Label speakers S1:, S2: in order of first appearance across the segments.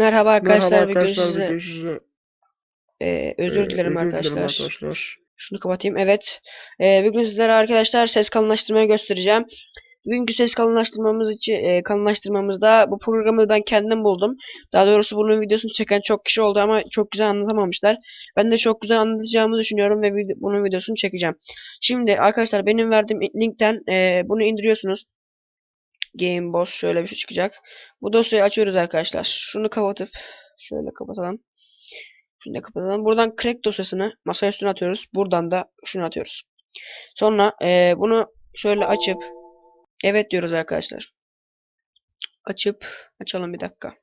S1: Merhaba arkadaşlar,
S2: Merhaba
S1: bugün
S2: arkadaşlar, bugün size
S1: Ee, özür
S2: e,
S1: dilerim
S2: özür
S1: arkadaşlar.
S2: arkadaşlar.
S1: Şunu kapatayım. Evet. Ee, bugün sizlere arkadaşlar ses kalınlaştırmayı göstereceğim. Bugünkü ses kalınlaştırmamız için e, kalınlaştırmamızda bu programı ben kendim buldum. Daha doğrusu bunun videosunu çeken çok kişi oldu ama çok güzel anlatamamışlar. Ben de çok güzel anlatacağımı düşünüyorum ve bunun videosunu çekeceğim. Şimdi arkadaşlar benim verdiğim linkten e, bunu indiriyorsunuz. Game Boss şöyle bir şey çıkacak. Bu dosyayı açıyoruz arkadaşlar. Şunu kapatıp şöyle kapatalım. Şunu da kapatalım. Buradan crack dosyasını masa üstüne atıyoruz. Buradan da şunu atıyoruz. Sonra eee, bunu şöyle açıp evet diyoruz arkadaşlar. Açıp açalım bir dakika.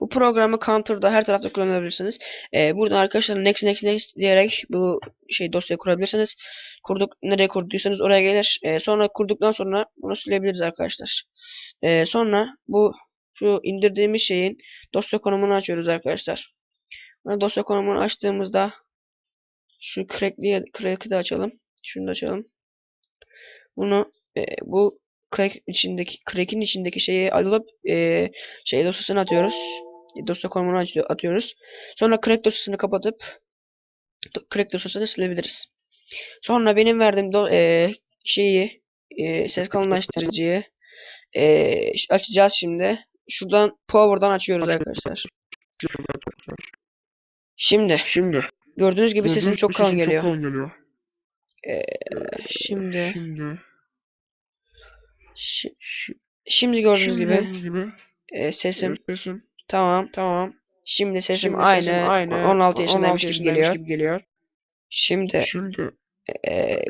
S1: Bu programı Counter'da her tarafta kullanabilirsiniz. Eee buradan arkadaşlar next next next diyerek bu şey dosyayı kurabilirsiniz. Kurduk nereye kurduysanız oraya gelir. Eee, sonra kurduktan sonra bunu silebiliriz arkadaşlar. Eee, sonra bu şu indirdiğimiz şeyin dosya konumunu açıyoruz arkadaşlar. Bunu dosya konumunu açtığımızda şu crack'li crack'i de açalım. Şunu da açalım. Bunu e, bu crack içindeki crack'in içindeki şeyi alıp e, şey dosyasına atıyoruz. Dosya konumunu atıyoruz. Sonra crack dosyasını kapatıp crack dosyasını silebiliriz. Sonra benim verdiğim do- e, şeyi e, ses kalınlaştırıcıyı e, açacağız şimdi. Şuradan power'dan açıyoruz arkadaşlar. Şimdi
S2: Şimdi
S1: gördüğünüz gibi sesim çok kalın geliyor.
S2: Çok kalın geliyor.
S1: Ee, şimdi
S2: Şimdi
S1: şi- şimdi gördüğünüz
S2: şimdi
S1: gibi
S2: gördüğünüz gibi
S1: e, sesim
S2: sesim
S1: tamam.
S2: tamam.
S1: Şimdi sesim
S2: Şimdi
S1: aynı,
S2: sesim aynı
S1: 16 yaşındaymış
S2: 16
S1: gibi geliyor.
S2: gibi geliyor.
S1: Şimdi
S2: Şimdi
S1: e,
S2: e,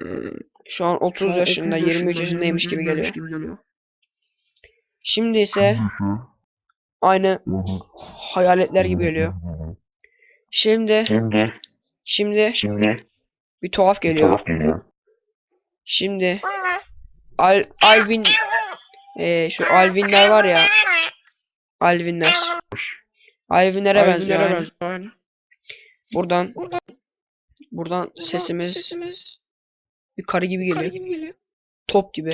S1: şu an 30
S2: şu an
S1: yaşında,
S2: 30
S1: 23 yaşındaymış gibi geliyor.
S2: gibi geliyor.
S1: Şimdi ise aynı hayaletler gibi geliyor. Şimdi
S3: Şimdi,
S1: şimdi
S3: şimdi
S1: bir tuhaf geliyor.
S3: tuhaf geliyor.
S1: Şimdi Al Alvin e, şu Alvinler var ya Alvinler. Alvinlere benziyor.
S2: Aynı
S1: aynı.
S2: benziyor. Aynı.
S1: Buradan buradan sesimiz bir karı gibi geliyor. Top gibi.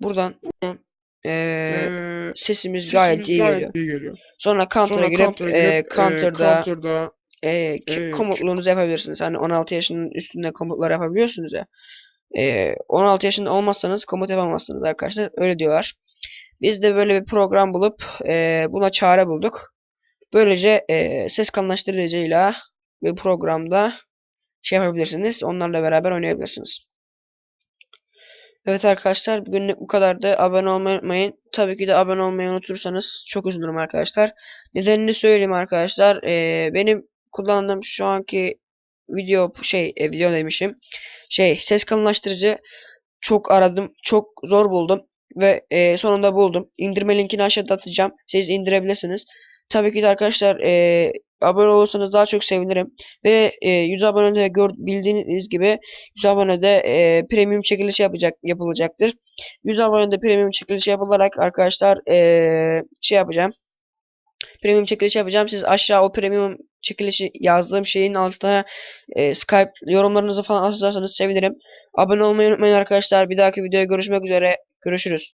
S1: Buradan eee,
S2: Ee,
S1: sesimiz gayet iyi geliyor.
S2: iyi geliyor.
S1: Sonra counter'a girip
S2: counter'a
S1: eee,
S2: girip, e,
S1: counter'da
S2: counter'da
S1: eee, ki-
S2: e,
S1: komutlarınızı yapabilirsiniz. Hani 16 yaşının üstünde komutlar yapabiliyorsunuz ya. Eee, 16 yaşında olmazsanız komut yapamazsınız arkadaşlar. Öyle diyorlar. Biz de böyle bir program bulup eee, buna çare bulduk. Böylece eee, ses kalınlaştırıcıyla bir programda şey yapabilirsiniz. Onlarla beraber oynayabilirsiniz. Evet arkadaşlar bugünlük bu kadardı. Abone olmayı. Tabii ki de abone olmayı unutursanız çok üzülürüm arkadaşlar. Nedenini söyleyeyim arkadaşlar. Ee, benim kullandığım şu anki video şey e, video demişim. Şey ses kalınlaştırıcı çok aradım. Çok zor buldum. Ve e, sonunda buldum. İndirme linkini aşağıda atacağım. Siz indirebilirsiniz. Tabii ki de arkadaşlar e, abone olursanız daha çok sevinirim. Ve e, 100 abonede gör, bildiğiniz gibi 100 abonede e, premium çekilişi yapacak yapılacaktır. 100 abonede premium çekilişi yapılarak arkadaşlar e, şey yapacağım. Premium çekilişi yapacağım. Siz aşağı o premium çekilişi yazdığım şeyin altına e, Skype yorumlarınızı falan yazarsanız sevinirim. Abone olmayı unutmayın arkadaşlar. Bir dahaki videoya görüşmek üzere. Görüşürüz.